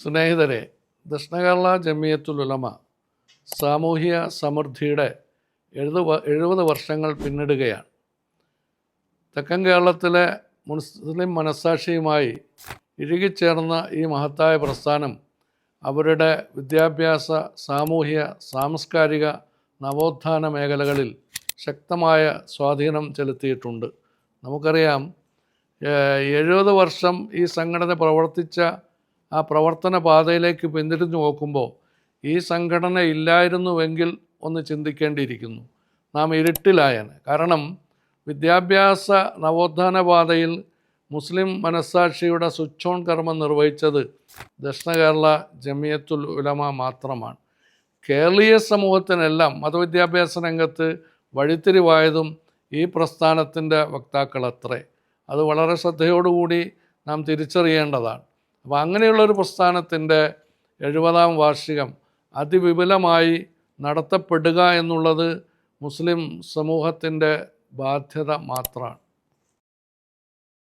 സ്നേഹിതരെ ദക്ഷിണ കേരള സാമൂഹിക സമൃദ്ധിയുടെ എഴുപത് എഴുപത് വർഷങ്ങൾ പിന്നിടുകയാണ്. തെക്കൻ കേരളത്തിലെ മുസ്ലിം മനസ്സാക്ഷിയുമായി ഇഴുകിച്ചേർന്ന ഈ മഹത്തായ പ്രസ്ഥാനം അവരുടെ വിദ്യാഭ്യാസ സാമൂഹ്യ സാംസ്കാരിക നവോത്ഥാന മേഖലകളിൽ ശക്തമായ സ്വാധീനം ചെലുത്തിയിട്ടുണ്ട്. നമുക്കറിയാം എഴുപത് വർഷം ഈ സംഘടന പ്രവർത്തിച്ച ആ പ്രവർത്തന പാതയിലേക്ക് പിന്തിരിഞ്ഞു നോക്കുമ്പോൾ ഈ സംഘടന ഇല്ലായിരുന്നുവെങ്കിൽ ഒന്ന് ചിന്തിക്കേണ്ടിയിരിക്കുന്നു. നാം ഇരുട്ടിലായാണ് കാരണം വിദ്യാഭ്യാസ നവോത്ഥാന പാതയിൽ മുസ്ലിം മനസ്സാക്ഷിയുടെ സ്വിച്ച് ഓൺ കർമ്മം നിർവഹിച്ചത് ദക്ഷിണ കേരള ജമിയത്തുൽ ഉലമ മാത്രമാണ്. കേരളീയ സമൂഹത്തിനെല്ലാം മതവിദ്യാഭ്യാസ രംഗത്ത് വഴിത്തിരിവായതും ഈ പ്രസ്ഥാനത്തിന്റെ വക്താക്കളത്രേ. അത് വളരെ ശ്രദ്ധയോടുകൂടി നാം തിരിച്ചറിയേണ്ടതാണ്. അപ്പോൾ അങ്ങനെയുള്ളൊരു പ്രസ്ഥാനത്തിന്റെ എഴുപതാം വാർഷികം അതിവിപുലമായി നടത്തപ്പെടുക എന്നുള്ളത് മുസ്ലിം സമൂഹത്തിന്റെ ബാധ്യത മാത്രമാണ്.